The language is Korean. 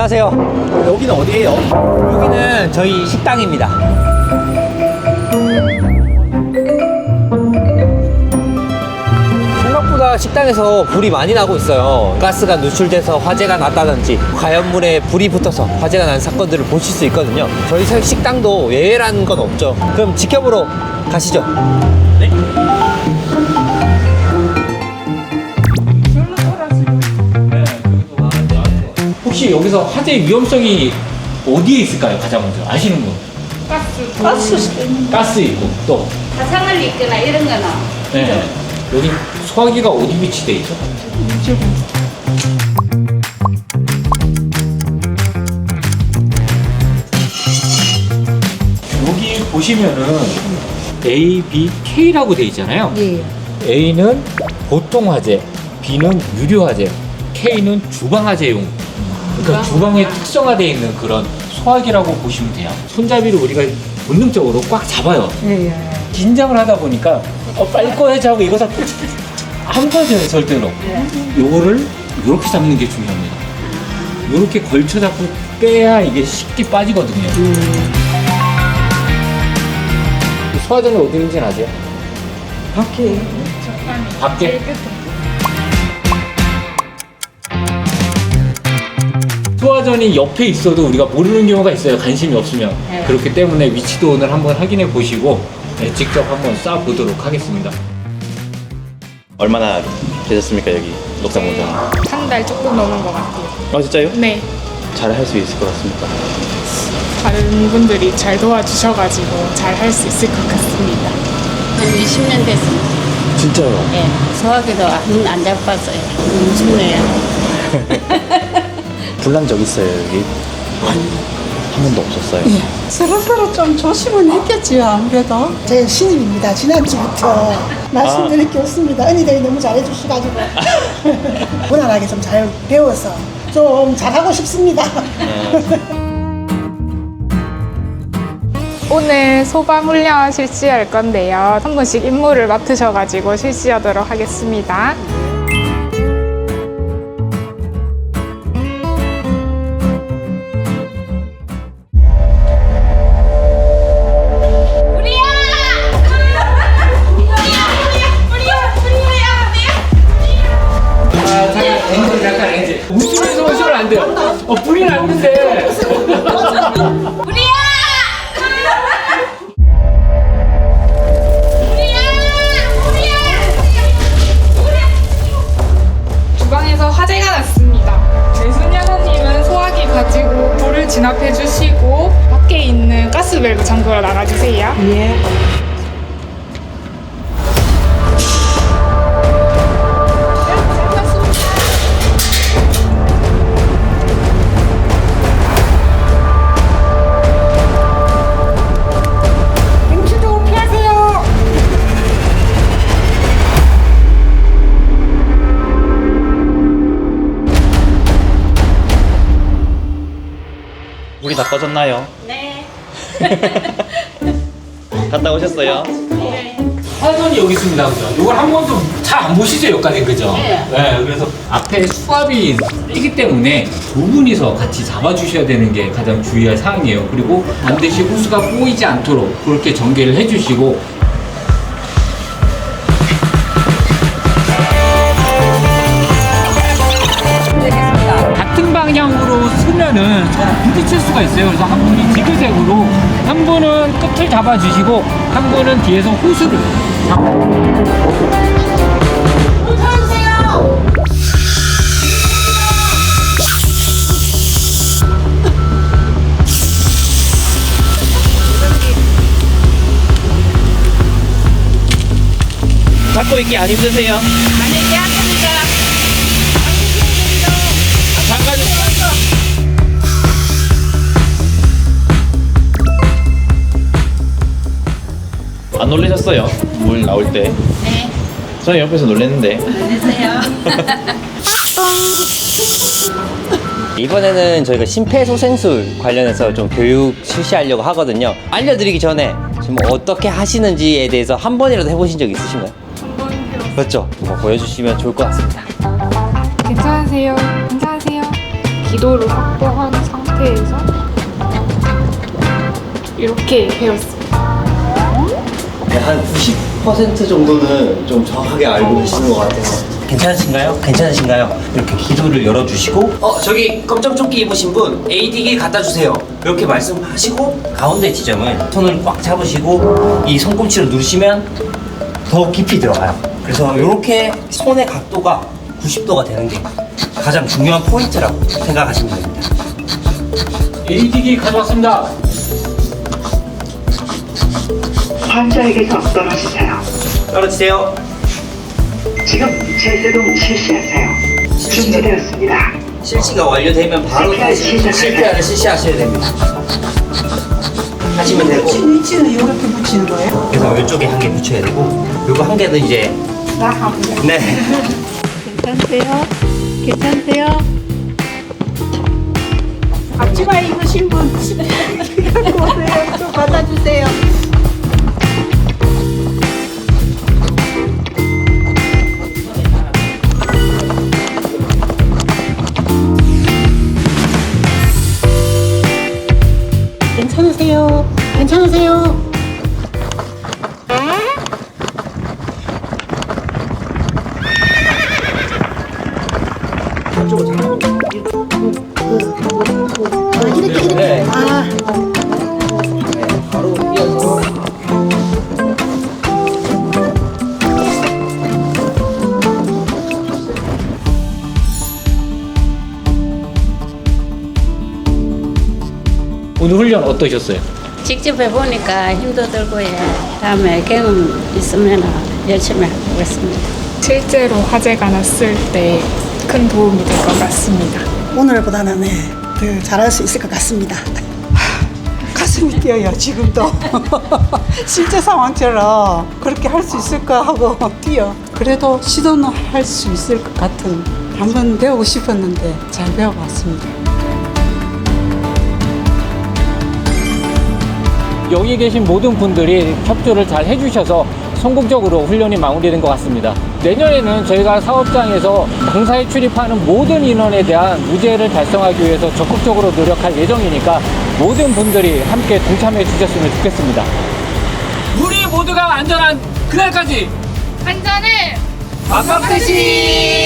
안녕하세요. 여기는 어디예요? 여기는 저희 식당입니다. 생각보다 식당에서 불이 많이 나고 있어요. 가스가 누출돼서 화재가 났다든지 가연물에 불이 붙어서 화재가 난 사건들을 보실 수 있거든요. 저희 사- 식당도 예외라는 건 없죠. 그럼 지켜보러 가시죠. 네. 혹시 여기서 화재 위험성이 어디에 있을까요? 가장 먼저 아시는 분? 가스 가스 가스 있고 또 가상을 있거나 이런 거는 네. 여기 소화기가 어디 위치돼 있죠? 여기 보시면은 A, B, K라고 돼 있잖아요. 예. A는 보통 화재, B는 유료 화재, K는 주방 화재용. 그러니까 주방에 특성화되어 있는 그런 소화기라고 보시면 돼요. 손잡이를 우리가 본능적으로 꽉 잡아요. 예, 예. 긴장을 하다 보니까 어, 빨리 꺼야지 하고 이거 잡고 안 꺼져요 절대로 요거를 이렇게 잡는 게 중요합니다 이렇게 걸쳐 잡고 빼야 이게 쉽게 빠지거든요 소화전이 어디 있는지 아세요? 밖에. 밖에 소화전이 옆에 있어도 우리가 모르는 경우가 있어요 관심이 없으면 네. 그렇기 때문에 위치도 오늘 한번 확인해 보시고 네, 직접 한번 쏴 보도록 하겠습니다 얼마나 되셨습니까 여기 녹상 공장? 한 달 조금 넘은 것 같아요. 아 진짜요? 네. 잘 할 수 있을 것 같습니다. 다른 분들이 잘 도와주셔가지고 잘 할 수 있을 것 같습니다. 한 20년 됐습니다. 진짜요? 예, 소화기도 눈안 잡았어요. 무섭네요. 불난 적 있어요 여기? 한 번도 없었어요. 서로서로 좀 조심은 했겠지요, 아무래도. 제 신입입니다. 지난주부터 말씀드릴 게 없습니다. 언니들이 너무 잘해주셔가지고. 무난하게 좀 잘 배워서 좀 잘하고 싶습니다. 오늘 소방 훈련 실시할 건데요. 한 분씩 임무를 맡으셔가지고 실시하도록 하겠습니다. 안 돼요. 어, 불이 났는데. 꺼졌나요? 네. 갔다 오셨어요? 화전이 여기 있습니다, 그죠? 이걸 한 번도 잘 안 보시죠, 여기까지, 그죠? 네. 그래서 앞에 수압이 세기 때문에 두 분이서 같이 잡아주셔야 되는 게 가장 주의할 사항이에요. 그리고 반드시 호수가 꼬이지 않도록 그렇게 전개를 해주시고 부딪힐 수가 있어요. 그래서 한 분이 지그재그로 한 분은 끝을 잡아주시고 한 분은 뒤에서 호수를. 잡고 있기 안 힘드세요? 안 놀라셨어요? 물 나올 때? 네. 저는 옆에서 놀랐는데. 안녕하세요. 이번에는 저희가 심폐소생술 관련해서 좀 교육 실시하려고 하거든요. 알려드리기 전에 지금 어떻게 하시는지에 대해서 한 번이라도 해보신 적 있으신가요? 한번 해보세요. 그렇죠. 뭐 보여주시면 좋을 것 같습니다. 괜찮으세요? 괜찮으세요? 기도를 확보한 상태에서 이렇게 배웠습니다. 네, 한90% 정도는 좀 정확하게 알고 계시는 것 같아요. 괜찮으신가요? 괜찮으신가요? 이렇게 기도를 열어주시고 어 저기 검정 조끼 입으신 분 AD기 갖다 주세요 이렇게 말씀하시고 가운데 지점을 손을 꽉 잡으시고 이 손꿈치로 누르시면 더 깊이 들어가요 그래서 이렇게 손의 각도가 90도가 되는 게 가장 중요한 포인트라고 생각하시면 됩니다 AD기 가져왔습니다. 환자에게서 떨어지세요. 떨어지세요 지금 제세동 실시하세요. 준비되었습니다. 실시가 완료되면 바로 다시 실패를 실시하셔야 됩니다 하시면 되고 위치는 이렇게 붙이는 거예요? 그래서 이쪽에 한 개 붙여야 되고 요거 한 개는 이제 네 괜찮으세요? 괜찮으세요? 앞치마 입으신 분 갖고 오늘 훈련 어떠셨어요? 직접 해보니까 힘도 들고 예. 다음에 경험 있으면 열심히 해보겠습니다. 실제로 화재가 났을 때 큰 도움이 될 것 같습니다. 오늘보다는 네, 더 잘할 수 있을 것 같습니다. 가슴이 뛰어요 지금도 실제 상황처럼 그렇게 할 수 있을까 하고 뛰어 그래도 시도는 할 수 있을 것 같은 한번 배우고 싶었는데 잘 배워봤습니다 여기 계신 모든 분들이 협조를 잘 해주셔서 성공적으로 훈련이 마무리된 것 같습니다. 내년에는 저희가 사업장에서 공사에 출입하는 모든 인원에 대한 무죄를 달성하기 위해서 적극적으로 노력할 예정이니까 모든 분들이 함께 동참해 주셨으면 좋겠습니다. 우리 모두가 안전한 그날까지 안전을 막박대시